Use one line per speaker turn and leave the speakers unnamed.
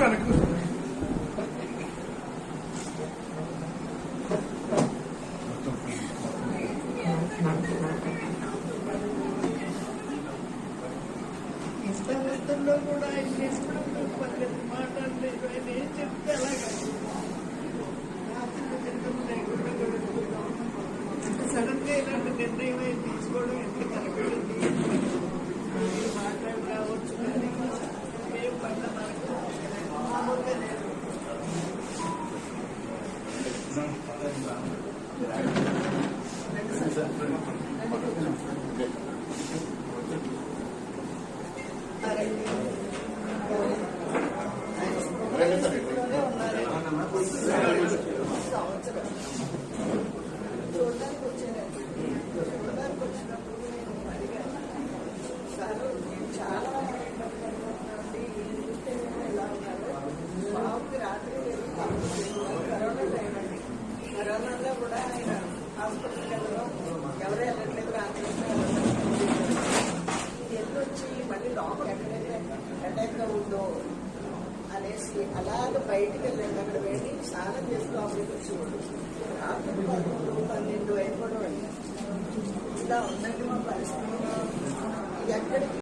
నన్ను
కూర్చో. వెనక కూడా ఆయన చేసుకోవడం పద్ధతి మాట్లాడలేదు ఆయన ఏం చెప్తే అలాగా. సడన్గా ఇలాంటి నిర్ణయం తీసుకోవడం ఎంత కలగలేదు Gracias. కూడా ఆయన హాస్పిటల్కి వెళ్ళడం ఎవరు వెళ్ళట్లేదు రాత్రి ఎల్లొచ్చి మళ్ళీ లోపల ఎక్కడైతే అటాక్ ఉందో అనేసి అలాగ బయటికి వెళ్ళాడు అక్కడ వెళ్ళి స్నానం చేసి లోపలికి వచ్చేవాడు రాత్రి పదకొండు పన్నెండు అయిపోవడం ఇలా ఉందండి మా పరిస్థితి. ఎక్కడికి